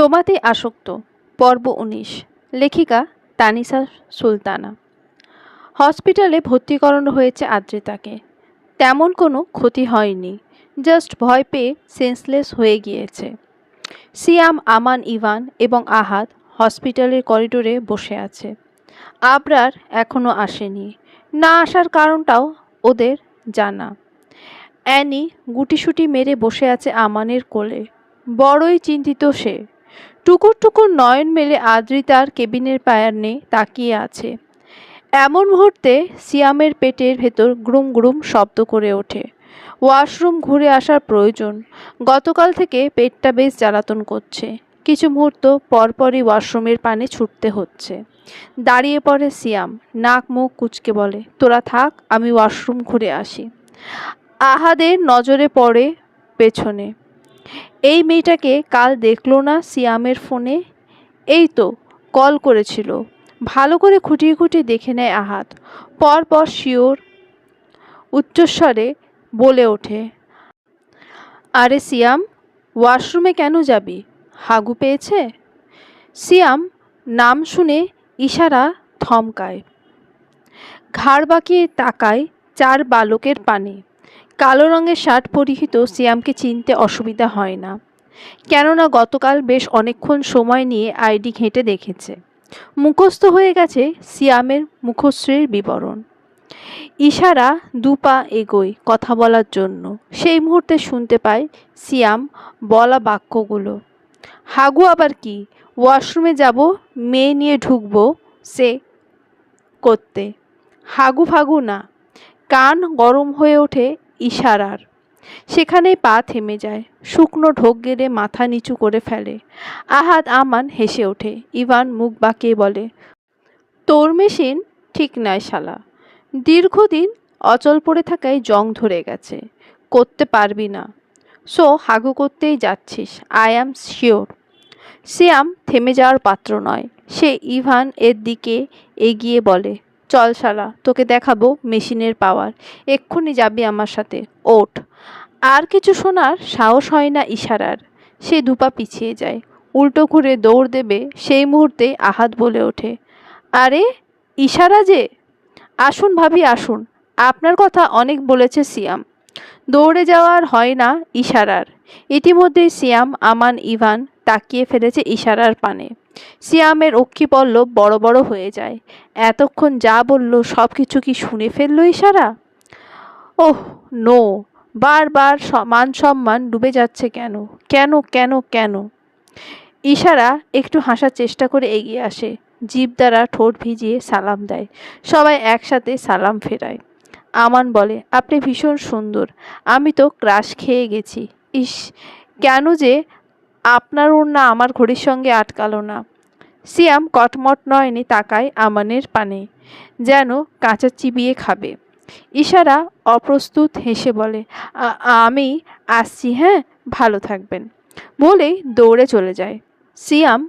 তোমাতে আসক্ত। পর্ব উনিশ। লেখিকা তানিসা সুলতানা। হসপিটালে ভর্তি করানো হয়েছে আদ্রিতাকে। তেমন কোনো ক্ষতি হয়নি। জাস্ট ভয় পেয়ে সেন্সলেস হয়ে গিয়েছে। সিয়াম, আমান, ইভান এবং আহাদ হসপিটালের করিডোরে বসে আছে। আবরার এখনও আসেনি। না আসার কারণটাও ওদের জানা। অ্যানি গুটিসুটি মেরে বসে আছে আমানের কোলে। বড়ই চিন্তিত সে। টুকুর টুকুর নয়ন মেলে আদ্রিতার কেবিনের পায়ান্নে তাকিয়ে আছে। এমন মুহূর্তে সিয়ামের পেটের ভেতর গ্রুম গ্রুম শব্দ করে ওঠে। ওয়াশরুম ঘুরে আসার প্রয়োজন। গতকাল থেকে পেটটা বেশ জ্বালাতন করছে। কিছু মুহূর্ত পরপরই ওয়াশরুমের পানে ছুটতে হচ্ছে। দাঁড়িয়ে পড়ে সিয়াম। নাক মুখ কুচকে বলে, তোরা থাক, আমি ওয়াশরুম ঘুরে আসি। আহাদের নজরে পড়ে পেছনে। এই মেয়েটাকে কাল দেখল না সিয়ামের ফোনে? এই তো, কল করেছিল। ভালো করে খুঁটিয়ে খুঁটিয়ে দেখে নেয় আহাত। পরপর শিওর উচ্চস্বরে বলে ওঠে, আরে সিয়াম, ওয়াশরুমে কেন যাবি? হাগু পেয়েছে? সিয়াম নাম শুনে ইশারা থমকায়। ঘাড় বাঁকিয়ে তাকায় চার বালকের পানে। কালো রঙের শার্ট পরিহিত সিয়ামকে চিনতে অসুবিধা হয় না। কেননা গতকাল বেশ অনেকক্ষণ সময় নিয়ে আইডি ঘেঁটে দেখেছে। মুখস্থ হয়ে গেছে সিয়ামের মুখশ্রীর বিবরণ। ইশারা দুপা এগোয় কথা বলার জন্য। সেই মুহূর্তে শুনতে পায় সিয়াম বলা বাক্যগুলো। হাগু, আবার কি? ওয়াশরুমে যাব, মেয়ে নিয়ে ঢুকবো, সে করতে। হাগু, ফাগু, না। কান গরম হয়ে ওঠে ইশারার। সেখানেই পা থেমে যায়, শুকনো ঢোক গেড়ে মাথা নিচু করে ফেলে। আহাদ আমান হেসে ওঠে, ইভান মুখ বাঁকিয়ে বলে, তোর মেশিন ঠিক নয় শালা। দীর্ঘদিন অচল পড়ে থাকায় জং ধরে গেছে, করতে পারবি না। সো হাগু করতেই যাচ্ছিস, আই অ্যাম শিওর। সিয়াম থেমে যাওয়ার পাত্র নয়, সে ইভান এর দিকে এগিয়ে বলে চল শালা, তোকে দেখাবো মেশিনের পাওয়ার। এক্ষুনি যাবি আমার সাথে। ওঠ। আর কিছু শোনার সাহস হয় না ইশারার। সে দুপা পিছিয়ে যায়। উল্টো ঘুরে দৌড় দেবে সেই মুহূর্তে আহাত বলে ওঠে। আরে, ইশারা যে! আসুন ভাবি, আসুন। আপনার কথা অনেক বলেছে সিয়াম। দৌড়ে যাওয়ার হয় না ইশারার। ইতিমধ্যেই সিয়াম, আমান, ইভান তাকিয়ে ফেলেছে ইশারার পানে। সিয়ামের অক্ষিপল্লব বড় বড় হয়ে যায়। এতক্ষণ যা বলল সব কিছু কি শুনে ফেলল ইশারা? Oh, no. বারবার মান সম্মান ডুবে যাচ্ছে কেন? কেন কেন কেন? ইশারা একটু হাসার চেষ্টা করে এগিয়ে আসে। জিভ দ্বারা ঠোঁট ভিজিয়ে সালাম দেয়। সবাই একসাথে সালাম ফেরায়। আমান বলে, আপনি ভীষণ সুন্দর। আমি তো ক্রাশ খেয়ে গেছি। ইস কেন যে আপনার ওড়না আমার ঘড়ির সঙ্গে আটকালো না। সিয়াম কটমট নয়নে তাকায় আমানের পানে, যেন কাঁচা চিবিয়ে খাবে। ইশারা অপ্রস্তুত হেসে বলে আমি আসছি হ্যাঁ? ভালো থাকবেন। বলেই দৌড়ে চলে যায়। সিয়াম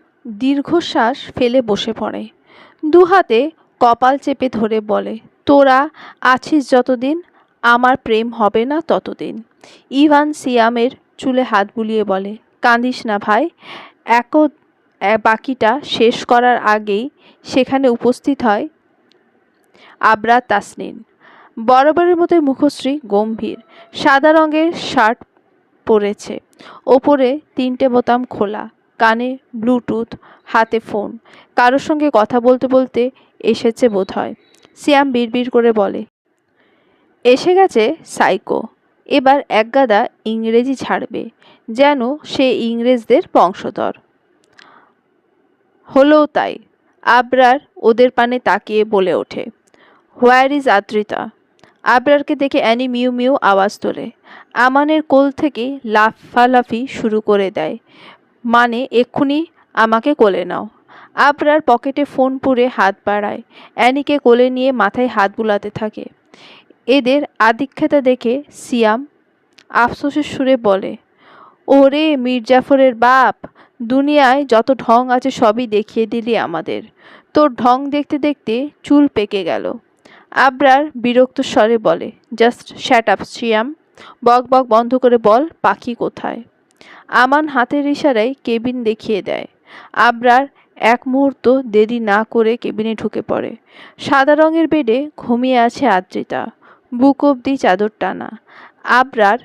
দীর্ঘশ্বাস ফেলে বসে পড়ে। দু হাতে কপাল চেপে ধরে বলে, তোরা আছিস যতদিন, আমার প্রেম হবে না ততদিন। ইভান সিয়ামের চুলে হাত বুলিয়ে বলে কাঁদিস না ভাই। এক বাকিটা শেষ করার আগেই সেখানে উপস্থিত হয় আবরা তাসনিন। বরাবরের মতো মুখশ্রী গম্ভীর। সাদা রঙের শার্ট পরেছে। ওপরে তিনটে বোতাম খোলা। কানে ব্লুটুথ, হাতে ফোন। কারোর সঙ্গে কথা বলতে বলতে এসেছে বোধ হয় সিয়াম বিড়বিড় করে বলে, এসে গেছে সাইকো। এবার একগাদা ইংরেজি ছাড়বে। যেন সে ইংরেজদের বংশধর। হলোও তাই, আবরার ওদের পানে তাকিয়ে বলে ওঠে, হোয়ার ইজ আদ্রিতা? আবরারকে দেখে অ্যানি মিউ মিউ আওয়াজ তোলে। আমানের কোল থেকে লাফালাফি শুরু করে দেয় মানে এক্ষুনি আমাকে কোলে নাও। আবরার পকেটে ফোন পুরে হাত বাড়ায়। অ্যানিকে কোলে নিয়ে মাথায় হাত বুলাতে থাকে। এদের আদিক্ষেতা দেখে সিয়াম আফসোসের সুরে বলে ওরে মির্জাফরের বাপ, দুনিয়ায় যত ঢং আছে সবই দেখিয়ে দিলি আমাদের। তোর ঢং দেখতে দেখতে চুল পেকে গেল। আবরার বিরক্ত স্বরে বলে, জাস্ট শ্যাট আপ সিয়াম বক বক বন্ধ করে বল পাখি কোথায়? আমান হাতের ইশারায় কেবিন দেখিয়ে দেয়। আবরার এক মুহূর্ত দেরি না করে কেবিনে ঢুকে পড়ে। সাদা রঙের বেডে ঘুমিয়ে আছে আদ্রিতা, বুক অবধি চাদর টানা। আবরার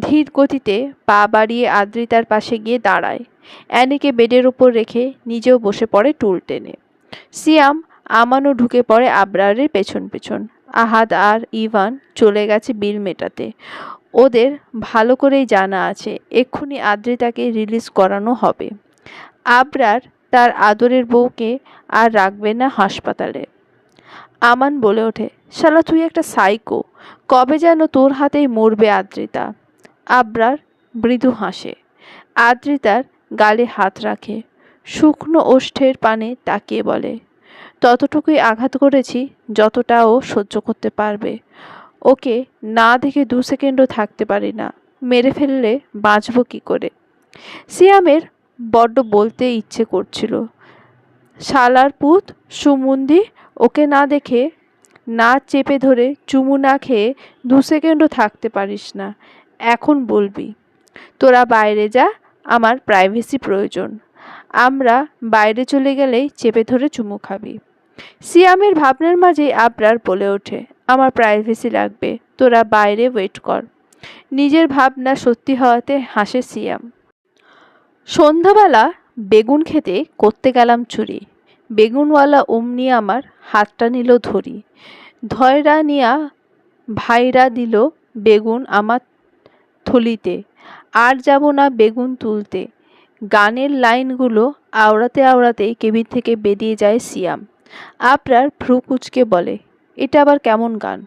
ধীর গতিতে পা বাড়িয়ে আদ্রিতার পাশে গিয়ে দাঁড়ায়। অ্যানিকে বেডের ওপর রেখে নিজেও বসে পড়ে টুল টেনে। সিয়াম আমানও ঢুকে পড়ে আবরারের পেছন পেছন। আহাদ আর ইভান চলে গেছে বিল মেটাতে। ওদের ভালো করেই জানা আছে, এক্ষুনি আদ্রিতাকে রিলিজ করানো হবে। আবরার তার আদরের বউকে আর রাখবে না হাসপাতালে। আমান বলে ওঠে, শালা তুই একটা সাইকো, কবে যেন তোর হাতেই মরবে আদ্রিতা। আবরার মৃদু হাসে। আদ্রিতার গালে হাত রাখে। শুকনো ওষ্ঠের পানে তাকিয়ে বলে, ততটুকুই আঘাত করেছি, যতটা ও সহ্য করতে পারবে। ওকে না দেখে দু সেকেন্ডও থাকতে পারি না। মেরে ফেললে বাঁচব কী করে? সিয়ামের বড্ড বলতে ইচ্ছে করছিল। শালার পুত, সুমন্দি, ওকে না দেখে, না চেপে ধরে চুমু না খেয়ে দু সেকেন্ডও থাকতে পারিস না। এখন বলবি, তোরা বাইরে যা, আমার প্রাইভেসি প্রয়োজন। আমরা বাইরে চলে গেলেই চেপে ধরে চুমু খাবি। সিয়ামের ভাবনার মাঝেই আবরার বলে ওঠে, আমার প্রাইভেসি লাগবে, তোরা বাইরে ওয়েট কর। নিজের ভাবনা সত্যি হওয়াতে হাসে সিয়াম। সন্ধ্যাবেলা বেগুন খেতে করতে গেলাম চুরি বেগুনওয়ালা অমনি আমার হাতটা নিল ধরি। ধয়রা নিয়া ভাইরা দিল বেগুন আমার থলিতে, আর যাব না বেগুন তুলতে। গানের লাইনগুলো আওড়াতে আওড়াতে কেবিন থেকে বেরিয়ে যায় সিয়াম। আপনার ভ্রু কুচকে বলে, এটা আবার কেমন গান?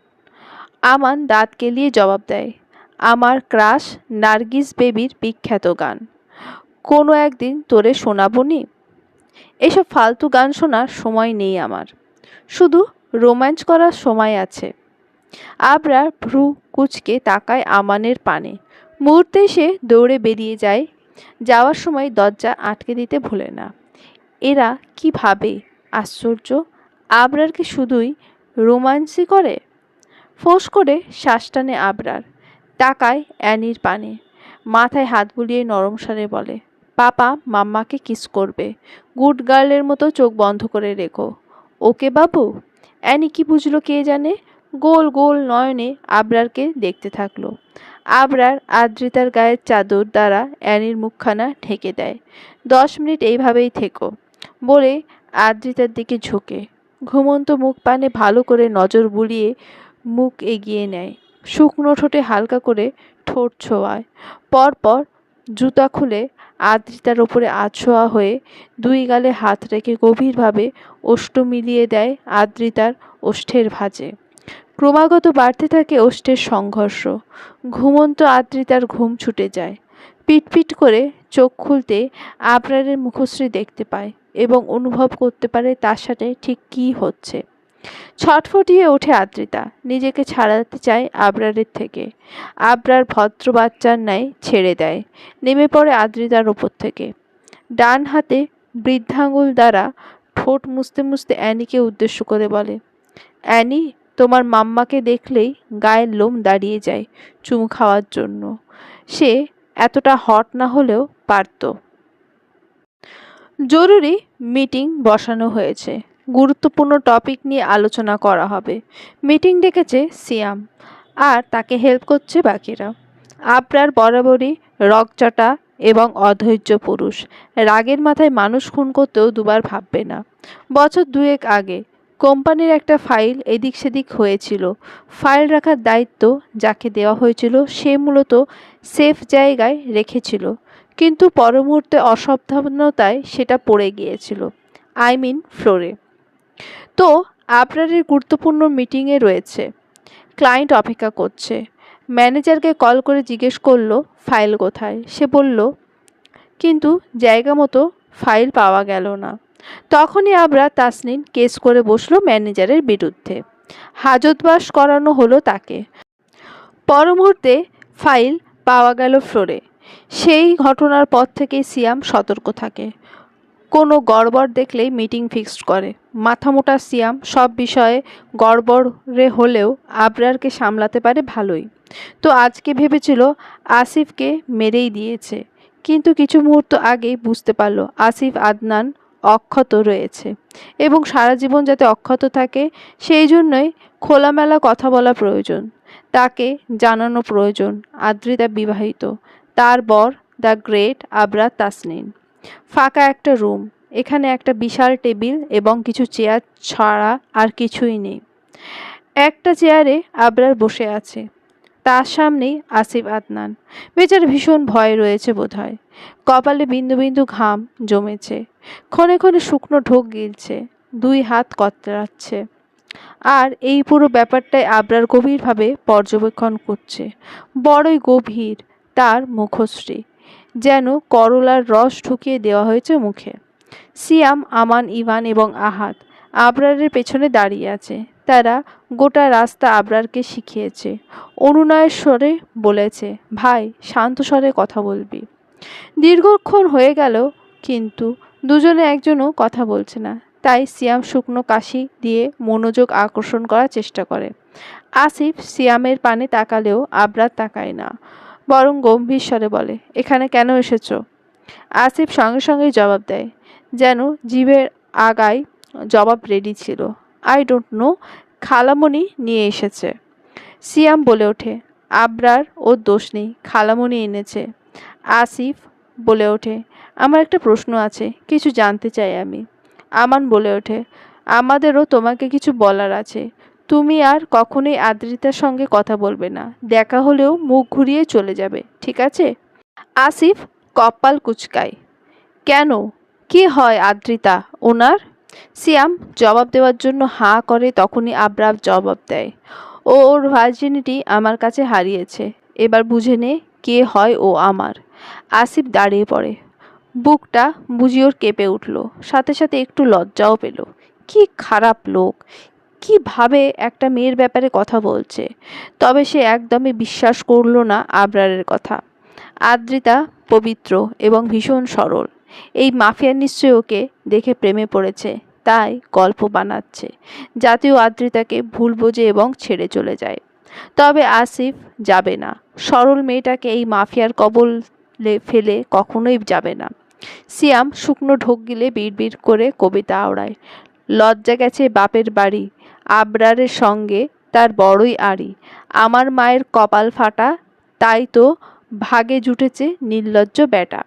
আমান দাঁত কেলিয়ে জবাব দেয়, আমার ক্রাশ নার্গিস বেবির বিখ্যাত গান। কোনো একদিন তোরে শোনাবো নি? এসব ফালতু গান শোনার সময় নেই আমার। শুধু রোম্যান্স করার সময় আছে। আবরার ভ্রু কুচকে তাকায় আমানের পানে। মুহূর্তে সে দৌড়ে বেরিয়ে যায়। যাওয়ার সময় দরজা আটকে দিতে ভুলে না। এরা কি ভাবে? আশ্চর্য। আবরার কি শুধুই রোমান্সই করে? ফোঁস করে শ্বাস টানে আবরার। তাকায় অ্যানির পানে। মাথায় হাত বুলিয়ে নরম স্বরে বলে, পাপা, মাম্মাকে কিস করবে। গুড গার্লের মতো চোখ বন্ধ করে রেখো। ওকে বাবু? অ্যানি কি বুঝলো কে জানে? গোল গোল নয়নে আবরারকে দেখতে থাকল। আবরার আদ্রিতার গায়ের চাদর দ্বারা অ্যানির মুখখানা ঢেকে দেয়। দশ মিনিট এইভাবেই থেকো, বলে আদ্রিতার দিকে ঝুঁকে। ঘুমন্ত মুখ পানে ভালো করে নজর বুলিয়ে মুখ এগিয়ে নেয়। শুকনো ঠোঁটে হালকা করে ঠোঁট ছোঁয়ায়। পরপর জুতা খুলে আদ্রিতার ওপরে আছোয়া হয়ে দুই গালে হাত রেখে গভীরভাবে ওষ্ঠ মিলিয়ে দেয় আদ্রিতার ওষ্ঠের ভাঁজে। ক্রমাগত বাড়তে থাকে ওষ্ঠের সংঘর্ষ। ঘুমন্ত আদ্রিতার ঘুম ছুটে যায়। পিটপিট করে চোখ খুলতে আবরারের মুখশ্রী দেখতে পায় এবং অনুভব করতে পারে তার সাথে ঠিক কী হচ্ছে। ছটফটিয়ে ওঠে আদ্রিতা নিজেকে ছাড়াতে চায় আবরারের থেকে। আবরার ভদ্র বাচ্চার ন্যায় ছেড়ে দেয়। নেমে পড়ে আদ্রিতার ওপর থেকে। ডান হাতে বৃদ্ধাঙ্গুল দ্বারা ঠোঁট মুছতে মুছতে অ্যানিকে উদ্দেশ্য করে বলে, অ্যানি তোমার মাম্মাকে দেখলেই গায়ের লোম দাঁড়িয়ে যায় চুমু খাওয়ার জন্য। সে এতটা হট না হলেও পারত। জরুরি মিটিং বসানো হয়েছে। গুরুত্বপূর্ণ টপিক নিয়ে আলোচনা করা হবে। মিটিং ডেকেছে সিয়াম আর তাকে হেল্প করছে বাকিরা। আবরার বরাবরই রকচটা এবং অধৈর্য পুরুষ। রাগের মাথায় মানুষ খুন করতেও দুবার ভাববে না। বছর দুয়েক আগে কোম্পানির একটা ফাইল এদিক সেদিক হয়েছিল। ফাইল রাখার দায়িত্ব যাকে দেওয়া হয়েছিল সে মূলত সেফ জায়গায় রেখেছিল। কিন্তু পর মুহূর্তে অসাবধানতায় সেটা পড়ে গিয়েছিল। আই মিন ফ্লোরে। তো আপনারের গুরুত্বপূর্ণ মিটিংয়ে রয়েছে। ক্লায়েন্ট অপেক্ষা করছে। ম্যানেজারকে কল করে জিজ্ঞেস করল, ফাইল কোথায়? সে বলল, কিন্তু জায়গা মতো ফাইল পাওয়া গেল না। তখনই আমরা তাসনিন কেস করে বসল ম্যানেজারের বিরুদ্ধে। হাজতবাস করানো হলো তাকে। পর মুহূর্তে ফাইল পাওয়া গেল ফ্লোরে। সেই ঘটনার পর থেকেই সিয়াম সতর্ক থাকে। কোনো গড়বড় দেখলেই মিটিং ফিক্সড করে। মাথামোটা সিয়াম সব বিষয়ে গড়বড়ে হলেও আবরারকে সামলাতে পারে ভালোই। তো আজকে ভেবেছিল আসিফকে মেরেই দিয়েছে। কিন্তু কিছু মুহূর্ত আগেই বুঝতে পারল আসিফ আদনান অক্ষত রয়েছে এবং সারা জীবন যাতে অক্ষত থাকে, সেই জন্যই খোলামেলা কথা বলা প্রয়োজন। তাকে জানানো প্রয়োজন। আদ্রিতা বিবাহিত। তার বর, দ্য গ্রেট আবরা তাসনিন। ফাঁকা একটা রুম। এখানে একটা বিশাল টেবিল এবং কিছু চেয়ার ছাড়া আর কিছুই নেই। একটা চেয়ারে আবরার বসে আছে। তার সামনেই আসিফ আদনান। বেচার ভীষণ ভয় রয়েছে বোধহয়। কপালে বিন্দু বিন্দু ঘাম জমেছে। ক্ষণে ক্ষণে শুকনো ঢোক গিলছে, দুই হাত কতরাচ্ছে আর এই পুরো ব্যাপারটাই আবরার গভীরভাবে পর্যবেক্ষণ করছে। বড়ই গভীর তার মুখশ্রী, যেন করলার রস ঢুকিয়ে দেওয়া হয়েছে মুখে। সিয়াম, আমান, ইভান এবং আহাত আবরারের পেছনে দাঁড়িয়ে আছে। তারা গোটা রাস্তা আবরারকে শিখিয়েছে। অনুনয়ের স্বরে বলেছে, ভাই, শান্ত স্বরে কথা বলবি। দীর্ঘক্ষণ হয়ে গেল, কিন্তু দুজনে একজনও কথা বলছে না। তাই সিয়াম শুকনো কাশি দিয়ে মনোযোগ আকর্ষণ করার চেষ্টা করে। আসিফ সিয়ামের পানে তাকালেও আবরার তাকায় না, বরং গম্ভীর স্বরে বলে, এখানে কেন এসেছ? আসিফ সঙ্গে সঙ্গেই জবাব দেয়, যেন জীবের আগায় জবাব রেডি ছিল। আই ডোন্ট নো খালামণি নিয়ে এসেছে। সিয়াম বলে ওঠে, আবরার ও দোষ নেই, খালামণি এনেছে। আসিফ বলে ওঠে আমার একটা প্রশ্ন আছে, কিছু জানতে চাই আমি। আমান বলে ওঠে, আমাদেরও তোমাকে কিছু বলার আছে। তুমি আর কখনোই আদ্রিতার সঙ্গে কথা বলবে না। দেখা হলেও মুখ ঘুরিয়ে চলে যাবে, ঠিক আছে? আসিফ কপাল কুচকায়। কেন? কি হয় আদ্রিতা, ওনার? সিয়াম জবাব দেওয়ার জন্য হাঁ করে তখনই আবরাব জবাব দেয়। ও ওর ভার্জিনিটি আমার কাছে হারিয়েছে। এবার বুঝে নে কে হয় ও আমার। আসিফ দাঁড়িয়ে পড়ে। বুকটা বুঝি ওর কেঁপে উঠল। সাথে সাথে একটু লজ্জাও পেল। কি খারাপ লোক। কীভাবে একটা মেয়ের ব্যাপারে কথা বলছে। তবে সে একদমই বিশ্বাস করল না আবরারের কথা। আদ্রিতা পবিত্র এবং ভীষণ সরল। এই মাফিয়া নিশ্চয়ই ওকে দেখে প্রেমে পড়েছে। তাই গল্প বানাচ্ছে। জাতীয় আদ্রিতাকে ভুল বোঝে এবং ছেড়ে চলে যায়। তবে আসিফ যাবে না। সরল মেয়েটাকে এই মাফিয়ার কবলে ফেলে কখনোই যাবে না। সিয়াম শুকনো ঢোক গিলে বিড় করে কবিতা আওড়ায়। লজ্জা গেছে বাপের বাড়ি আবরারের সঙ্গে তার বড়ই আড়ি। আমার মায়ের কপাল ফাটা, তাই তো ভাগে জুটেছে নির্লজ্জ বেটা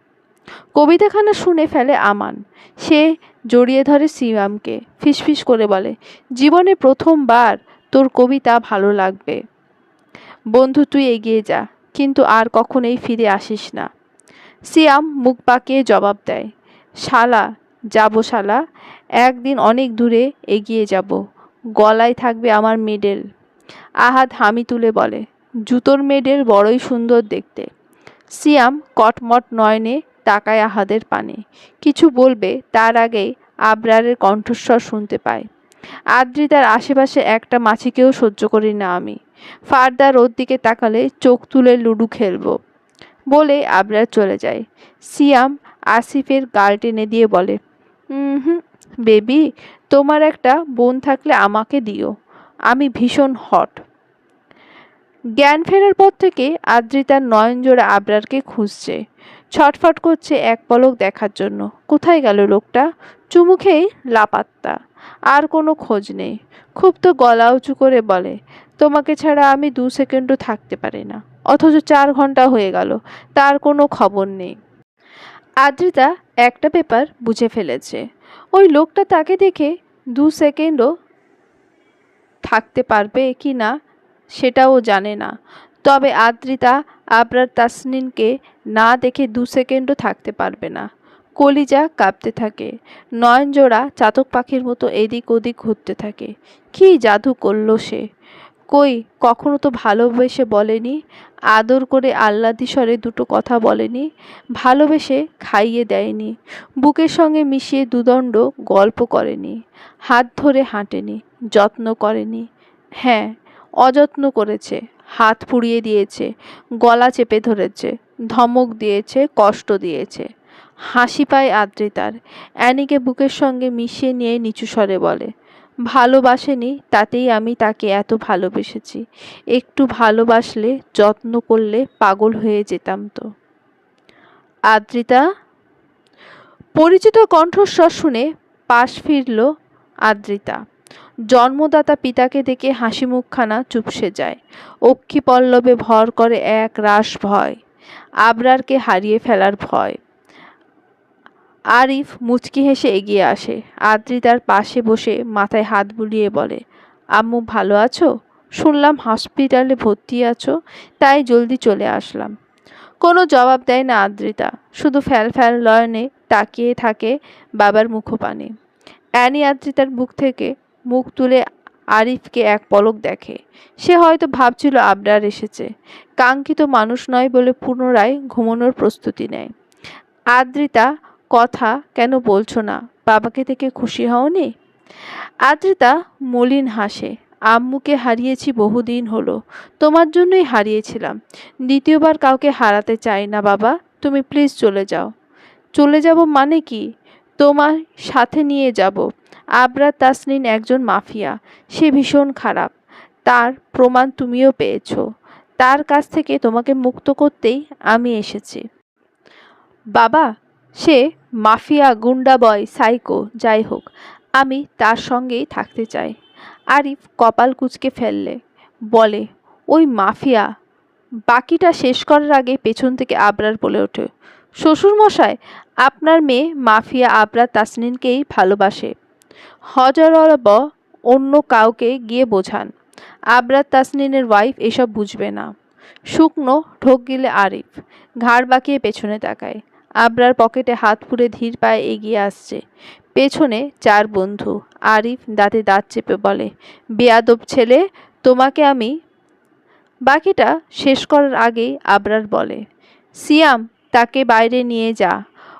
কবিতাখানা শুনে ফেলে আমান। সে জড়িয়ে ধরে সিয়ামকে, ফিসফিস করে বলে, জীবনে প্রথমবার তোর কবিতা ভালো লাগবে। বন্ধু, তুই এগিয়ে যা, কিন্তু আর কখনোই ফিরে আসিস না। সিয়াম মুখ পাকিয়ে জবাব দেয়, শালা, যাব শালা, একদিন অনেক দূরে এগিয়ে যাব, গলায় থাকবে আমার মেডেল। আহাদ হামি তুলে বলে, জুতোর মেডেল বড়ই সুন্দর দেখতে। সিয়াম কটমট নয়নে তাকায় আহাদের পানে, কিছু বলবে তার আগেই আবরারের কণ্ঠস্বর শুনতে পায়। আদ্রিতার আশেপাশে একটা মাছিকেও সহ্য করি না আমি, ফারদার ওর দিকে তাকালে চোখ তুলে লুডু খেলব। বলে আবরার চলে যায়। সিয়াম আসিফের গাল টেনে দিয়ে বলে হুম বেবি, তোমার একটা বোন থাকলে আমাকে দিও। আমি ভীষণ হট। জ্ঞান ফেরার পর থেকে আদ্রিতার নয়নজোড়া আবরারকে খুঁজছে। ছটফট করছে এক পলক দেখার জন্য। কোথায় গেল লোকটা? চুমু খেয়েই লাপাত্তা। আর কোনো খোঁজ নেই। খুব তো গলা উঁচু করে বলে, তোমাকে ছাড়া আমি দু সেকেন্ডও থাকতে পারি না। অথচ চার ঘণ্টা হয়ে গেল, তার কোনো খবর নেই। আদ্রিতা একটা পেপার বুঝে ফেলেছে। ওই লোকটা তাকে দেখে দু সেকেন্ডও থাকতে পারবে কি না সেটাও জানে না। তবে আদ্রিতা আবরার তাসনিনকে না দেখে দু সেকেন্ডও থাকতে পারবে না। কলিজা কাঁপতে থাকে। নয়নজোড়া চাতক পাখির মতো এদিক ওদিক ঘুরতে থাকে। কি জাদু করল সে? কই, কখনো তো ভালোবেসে বলেনি। আদর করে আহ্লাদি স্বরে দুটো কথা বলেনি। ভালোবেসে খাইয়ে দেয়নি। বুকের সঙ্গে মিশিয়ে দুদণ্ড গল্প করেনি। হাত ধরে হাঁটেনি, যত্ন করেনি। হ্যাঁ অযত্ন করেছে। হাত পুড়িয়ে দিয়েছে, গলা চেপে ধরেছে, ধমক দিয়েছে, কষ্ট দিয়েছে। হাসি পায় আদ্রিতার। অ্যানিকে বুকের সঙ্গে মিশিয়ে নিয়ে নিচু স্বরে বলে ভালোবাসেনি, তাতেই আমি তাকে এত ভালোবেসেছি। একটু ভালোবাসলে, যত্ন করলে পাগল হয়ে যেতাম তো। আদ্রিতা? পরিচিত কণ্ঠস্বর শুনে পাশ ফিরল আদ্রিতা। জন্মদাতা পিতাকে দেখে হাসি মুখখানা চুপসে যায়। অক্ষি পল্লবে ভর করে এক রাস ভয়। আবরারকে হারিয়ে ফেলার ভয়। আরিফ মুচকি হেসে এগিয়ে আসে। আদ্রিতার পাশে বসে মাথায় হাত বুলিয়ে বলে, আম্মু, ভালো আছো? শুনলাম হসপিটালে ভর্তি আছো, তাই জলদি চলে আসলাম। কোনো জবাব দেয় না আদ্রিতা, শুধু ফ্যাল ফ্যাল লয়নে তাকিয়ে থাকে বাবার মুখপানে। অ্যানি আদ্রিতার বুক থেকে মুখ তুলে আরিফকে এক পলক দেখে। সে হয়তো ভাবছিল আবরার এসেছে, কাঙ্ক্ষিত মানুষ নয় বলে পুনরায় ঘুমানোর প্রস্তুতি নেয়। আদ্রিতা কথা কেন বলছো না? বাবাকে থেকে খুশি হওনি? আদ্রিতা মলিন হাসে। আম্মুকে হারিয়েছি বহুদিন হলো। তোমার জন্যই হারিয়েছিলাম। দ্বিতীয়বার কাউকে হারাতে চাই না, বাবা। তুমি প্লিজ চলে যাও। চলে যাব মানে কি? তোমার সাথে নিয়ে যাব। আবরার তাসনিন একজন মাফিয়া। সে ভীষণ খারাপ। তার প্রমাণ তুমিও পেয়েছ। তার কাছ থেকে তোমাকে মুক্ত করতেই আমি এসেছি। বাবা, সে মাফিয়া গুন্ডা বয় সাইকো, যাই হোক, আমি তার সঙ্গেই থাকতে চাই। আরিফ কপাল কুচকে ফেললে, বলে, ওই মাফিয়া, বাকিটা শেষ করার আগে পেছন থেকে আবরার বলে ওঠে। শ্বশুরমশাই আপনার মেয়ে মাফিয়া আবরার তাসনিনকেই ভালোবাসে। হজরব অন্য কাউকে গিয়ে বোঝান। আবরার তাসনিনের ওয়াইফ এসব বুঝবে না। শুকনো ঢোক গিলে আরিফ ঘাড় বাঁকিয়ে পেছনে তাকায়। আবরার পকেটে হাত পুরে ধীর পায়ে এগিয়ে আসছে। পেছনে চার বন্ধু। আরিফ দাঁতে দাঁত চেপে বলে, বেয়াদব ছেলে, তোমাকে আমি বাকিটা শেষ করার আগেই আবরার বলে, সিয়াম, তাকে বাইরে নিয়ে যা।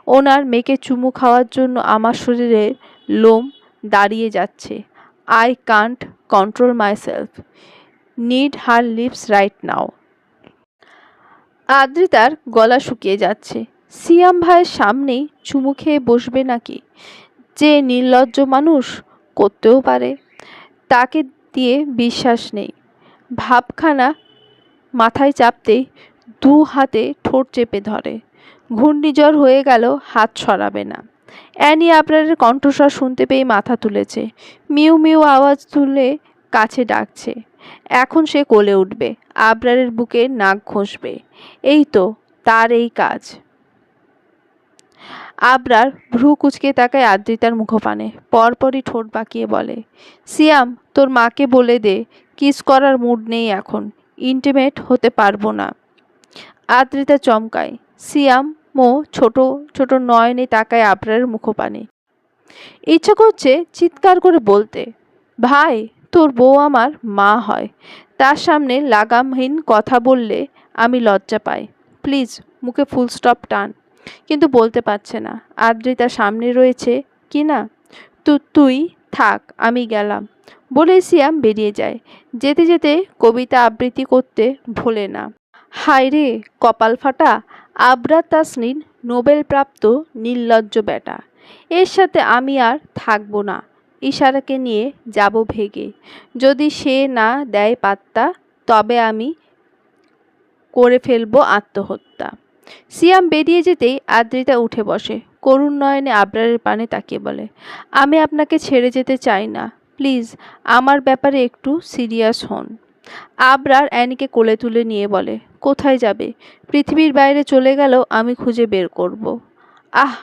ওনার মেয়েকে চুমু খাওয়ার জন্য আমার শরীরের লোম দাঁড়িয়ে যাচ্ছে। I can't control myself need her lips right now আদ্রিতার গলা শুকিয়ে যাচ্ছে। সিয়াম ভাইয়ের সামনেই চুমু খেয়ে বসবে নাকি? যে নির্লজ্জ মানুষ করতেও পারে, তাকে দিয়ে বিশ্বাস নেই। ভাবখানা মাথায় চাপতেই দু হাতে ঠোঁট চেপে ধরে। ঘূর্ণিঝড় হয়ে গেল, হাত সরাবে না। অ্যানি আবরারের কণ্ঠস্বর শুনতে পেয়ে মাথা তুলেছে। মিউ মিউ আওয়াজ তুলে কাছে ডাকছে। এখন সে কোলে উঠবে, আবরারের বুকে নাক ঘষবে। এই তো, তার এই কাজ। আবরার ভ্রু কুচকে তাকায় আদ্রিতার মুখপানে। পরপরই ঠোঁট বাঁকিয়ে বলে, সিয়াম, তোর মাকে বলে দে, কিস করার মুড নেই এখন ইন্টিমেট হতে পারব না। আদ্রিতা চমকায়, সিয়াম, মো, ছোট ছোট নয়নে তাকায় আবরারের মুখপানে। ইচ্ছা করছে চিৎকার করে বলতে, ভাই, তোর বউ আমার মা হয়, তার সামনে লাগামহীন কথা বললে আমি লজ্জা পাই। প্লিজ, মুখে ফুল স্টপ টান। কিন্তু বলতে পারছে না। আদ্রিতা সামনে রয়েছে কি না? তু, তুই থাক, আমি গেলাম। বলে সিয়াম বেরিয়ে যায়। যেতে যেতে কবিতা আবৃত্তি করতে ভোলে না। হায় রে, কপাল ফাটা। আবরা তাসনিন নোবেল প্রাপ্ত নির্লজ্জ বেটা এর সাথে আমি আর থাকব না। ইশারাকে নিয়ে যাব ভেগে। যদি সে না দেয় পাত্তা, তবে আমি করে ফেলব আত্মহত্যা। সিয়াম বেরিয়ে যেতেই আদ্রিতা উঠে বসে। করুণ নয়নে আবরারের পানে তাকিয়ে বলে, আমি আপনাকে ছেড়ে যেতে চাই না। প্লিজ, আমার ব্যাপারে একটু সিরিয়াস হন। আবরার অ্যানিকে কোলে তুলে নিয়ে বলে, কোথায় যাবে? পৃথিবীর বাইরে চলে গেলেও আমি খুঁজে বের করব। আহ,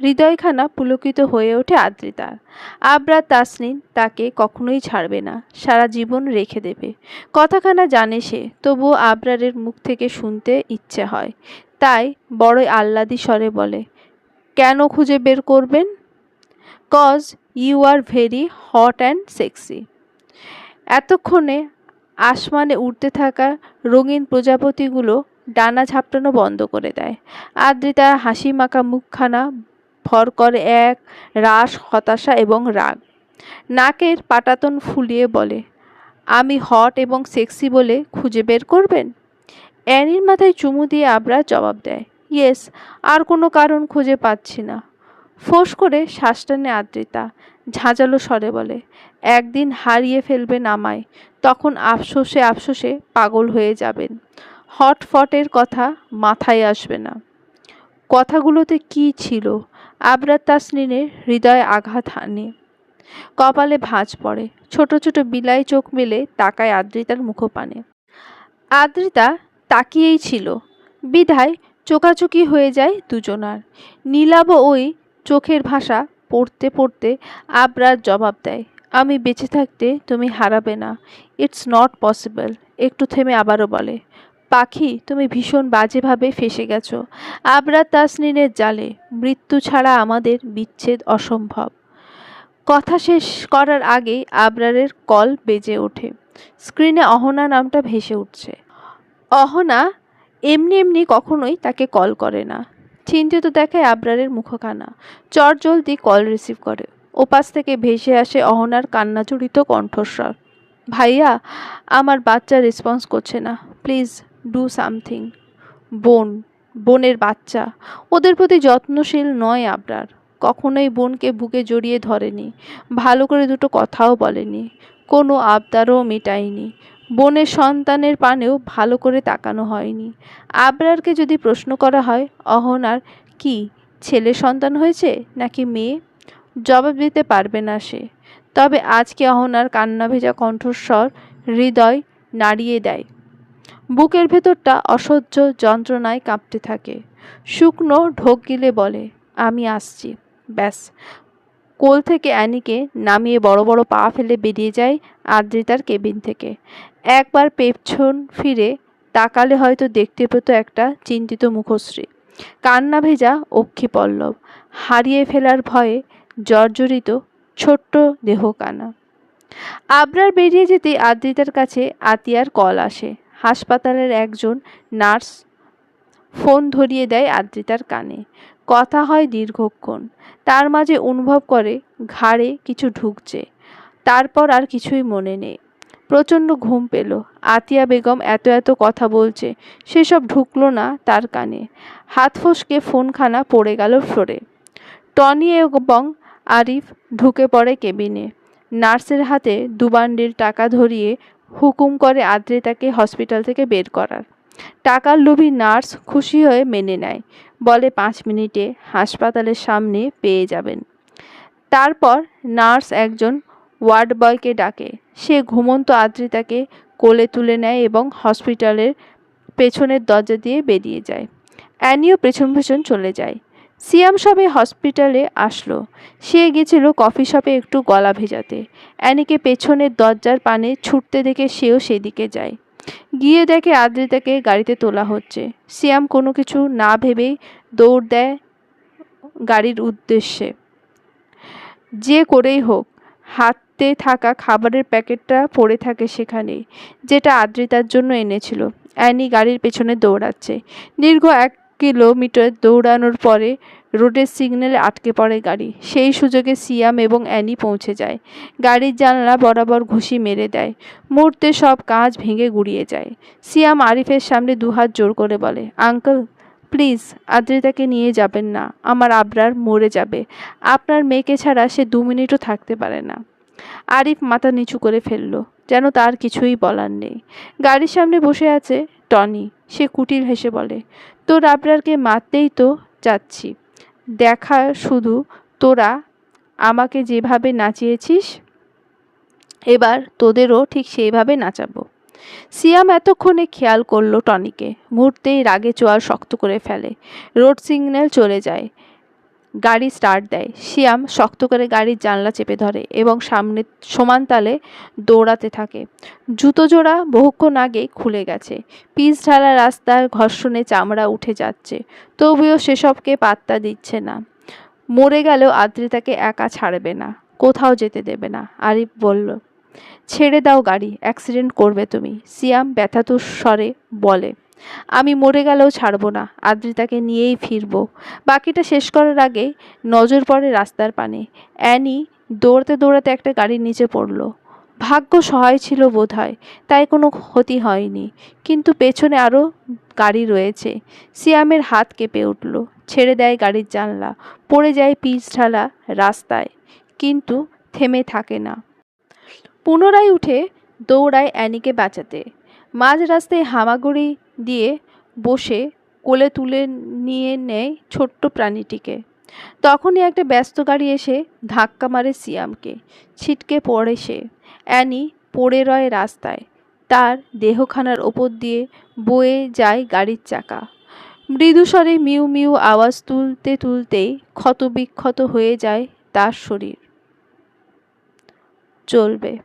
হৃদয়খানা পুলকিত হয়ে ওঠে আদ্রিতার আবরার তাসনিন তাকে কখনোই ছাড়বে না, সারা জীবন রেখে দেবে। কথাখানা জানে সে, তবুও আবরারের মুখ থেকে শুনতে ইচ্ছে হয়। তাই বড়ই আহ্লাদি স্বরে বলে, কেন খুঁজে বের করবেন? Cause you are very hot and sexy এতক্ষণে আসমানে উড়তে থাকা রঙিন প্রজাপতিগুলো ডানা ঝাপটানো বন্ধ করে দেয়। আদ্রিতার হাসি মাখা মুখখানা ভর করে এক রাস হতাশা এবং রাগ। নাকের পাটাতন ফুলিয়ে বলে, আমি হট এবং সেক্সি বলে খুঁজে বের করবেন? অ্যানির মাথায় চুমু দিয়ে আবরা জবাব দেয়, ইয়েস, আর কোনো কারণ খুঁজে পাচ্ছি না। ফোঁস করে শ্বাস টানে আদ্রিতা, ঝাঁঝালো স্বরে বলে, একদিন হারিয়ে ফেলবেন আমায় তখন আফসোসে আফসোসে পাগল হয়ে যাবেন। হটফটের কথা মাথায় আসবে না। কথাগুলোতে কী ছিল? আবরার তাসনিনের হৃদয়ে আঘাত হানে। কপালে ভাঁজ পড়ে, ছোট ছোট বিলাই চোখ মেলে তাকায় আদ্রিতার মুখপানে। আদ্রিতা তাকিয়েই ছিল। বিধায় চোকাচুকি হয়ে যায় দুজনার। নীলাব ওই চোখের ভাষা পড়তে পড়তে আবরার জবাব দেয়, আমি বেঁচে থাকতে তুমি হারাবে না। ইটস নট পসিবল একটু থেমে আবারও বলে, পাখি, তুমি ভীষণ বাজেভাবে ফেসে গেছো। আবরার তাসনিনের জালে, মৃত্যু ছাড়া আমাদের বিচ্ছেদ অসম্ভব কথা শেষ করার আগেই আবরারের কল বেজে ওঠে। স্ক্রিনে অহনা নামটা ভেসে উঠছে। অহনা এমনি এমনি কখনোই তাকে কল করে না। চিন্তিত দেখায় আবরারের মুখখানা। চট জলদি কল রিসিভ করে। ওপাশ থেকে ভেসে আসে অহনার কান্নাজড়িত কণ্ঠস্বর। ভাইয়া, আমার বাচ্চা রেসপন্স করছে না। প্লিজ ডু সামথিং বোন, বোনের বাচ্চা। ওদের প্রতি যত্নশীল নয় আবরার। কখনোই বোনকে বুকে জড়িয়ে ধরেনি। ভালো করে দুটো কথাও বলেনি। কোনো আবদারও মেটায়নি। বোনের সন্তানের পানেও ভালো করে তাকানো হয়নি। আবরারকে যদি প্রশ্ন করা হয় অহনার কি, ছেলে সন্তান হয়েছে নাকি মেয়ে? জবাব দিতে পারবে না সে। তবে আজকে অহনার কান্না ভেজা কণ্ঠস্বর হৃদয় নাড়িয়ে দেয়। বুকের ভেতরটা অসহ্য যন্ত্রণায় কাঁপতে থাকে। শুকনো ঢোক গিলে বলে, আমি আসছি। ব্যাস। কোল থেকে অ্যানিকে নামিয়ে বড় বড় পা ফেলে বেরিয়ে যায় আদ্রিতার কেবিন থেকে। একবার পেছন ফিরে তাকালে হয়তো দেখতে পেত একটা চিন্তিত মুখশ্রী। কান্না ভেজা অক্ষি পল্লব, হারিয়ে ফেলার ভয়ে জর্জরিত ছোট্ট দেহকানা। আবরার বেরিয়ে যেতে আদ্রিতার কাছে আতিয়ার কল আসে। হাসপাতালের একজন নার্স ফোন ধরিয়ে দেয় আদ্রিতার কানে। কথা হয় দীর্ঘক্ষণ। তার মাঝে অনুভব করে ঘাড়ে কিছু ঢুকছে। তারপর আর কিছুই মনে নেই। প্রচণ্ড ঘুম পেল। আতিয়া বেগম এত এত কথা বলছে, সেসব ঢুকলো না তার কানে। হাত ফসকে ফোনখানা পড়ে গেল ফ্লোরে। টনি এবং আরিফ ঢুকে পড়ে কেবিনে। নার্সের হাতে দুবান্ডিল টাকা ধরিয়ে হুকুম করে আদ্রিতাকে হসপিটাল থেকে বের করার। টাকার লোভী নার্স খুশি হয়ে মেনে নেয়। বলে পাঁচ মিনিটে হাসপাতালের সামনে পেয়ে যাবেন। তারপর নার্স একজন ওয়ার্ড বয়কে ডাকে। সে ঘুমন্ত আদ্রিতাকে কোলে তুলে নেয় এবং হসপিটালের পেছনের দরজা দিয়ে বেরিয়ে যায়। অ্যানিও পেছন পেছন চলে যায়। সিয়াম সবে হসপিটালে আসলো। সে গেছিল কফি শপে একটু গলা ভেজাতে। অ্যানিকে পেছনের দরজার পানে ছুটতে দেখে সেও সেদিকে যায়। গিয়ে দেখে আদ্রিতাকে গাড়িতে তোলা হচ্ছে। সিয়াম কোনো কিছু না ভেবেই দৌড় দেয় গাড়ির উদ্দেশ্যে। যে করেই হোক, হাতে থাকা খাবারের প্যাকেটটা পড়ে থাকে সেখানে, যেটা আদ্রিতার জন্য এনেছিল। অ্যানি গাড়ির পেছনে দৌড়াচ্ছে। দীর্ঘ এক কিলোমিটার দৌড়ানোর পরে রোডের সিগন্যালে আটকে পড়ে গাড়ি। সেই সুযোগে সিয়াম এবং অ্যানি পৌঁছে যায়। গাড়ির জানলা বরাবর ঘুষি মেরে দেয়। মুহূর্তে সব কাজ ভেঙে গুড়িয়ে যায়। সিয়াম আরিফের সামনে দুহাত জোর করে বলে, আঙ্কেল, প্লিজ, আদ্রিতাকে নিয়ে যাবেন না। আমার আবরার মরে যাবে। আপনার মেয়েকে ছাড়া সে দু মিনিটও থাকতে পারে না। আরিফ মাথা নিচু করে ফেলল, যেন তার কিছুই বলার নেই। গাড়ির সামনে বসে আছে টনি, সে কুটিল হেসে বলে, তোর আবরারকে মারতেই তো যাচ্ছি। দেখা শুধু তোরা আমাকে যেভাবে নাচিয়েছিস, এবার তোদেরও ঠিক সেইভাবে নাচাবো। সিয়াম এতক্ষণে খেয়াল করল টনিকে, মুহূর্তেই রাগে চোয়াল শক্ত করে ফেলে। রোড সিগন্যাল চলে যায়। গাড়ি স্টার্ট দেয়। শিয়াম শক্ত করে গাড়ির জানলা চেপে ধরে এবং সামনে সমান তালে দৌড়াতে থাকে। জুতো জোড়া বহুক্ষণ আগে খুলে গেছে। পিচ ঢালা রাস্তার ঘর্ষণে চামড়া উঠে যাচ্ছে। তবুও সেসবকে পাত্তা দিচ্ছে না। মরে গেলেও আদ্রিতাকে একা ছাড়বে না, কোথাও যেতে দেবে না, আরিফ বলল। ছেড়ে দাও গাড়ি অ্যাক্সিডেন্ট করবে তুমি সিয়াম ব্যথাতুর স্বরে বলে। আমি মরে গেলেও ছাড়বো না, আদ্রিতাকে নিয়েই ফিরবো। বাকিটা শেষ করার আগে নজর পড়ে রাস্তার পানে। অ্যানি দৌড়াতে দৌড়াতে একটা গাড়ির নিচে পড়ল। ভাগ্য সহায় ছিল বোধহয়, তাই কোনো ক্ষতি হয়নি। কিন্তু পেছনে আরও গাড়ি রয়েছে। সিয়ামের হাত কেঁপে উঠল। ছেড়ে দেয় গাড়ির জানলা। পড়ে যায় পিচ ঢালা রাস্তায়। কিন্তু থেমে থাকে না। পুনরায় উঠে দৌড়ায় অ্যানিকে বাঁচাতে। মাঝ রাস্তায় হামাগুড়ি দিয়ে বসে কোলে তুলে নিয়ে নেয় ছোট্ট প্রাণীটিকে। তখনই একটা ব্যস্ত গাড়ি এসে ধাক্কা মারে সিয়ামকে। ছিটকে পড়ে সে। অ্যানি পড়ে রয় রাস্তায়। তার দেহখানার ওপর দিয়ে বয়ে যায় গাড়ির চাকা। মৃদুস্বরে মিউ মিউ আওয়াজ তুলতে তুলতেই ক্ষতবিক্ষত হয়ে যায় তার শরীর। চলবে।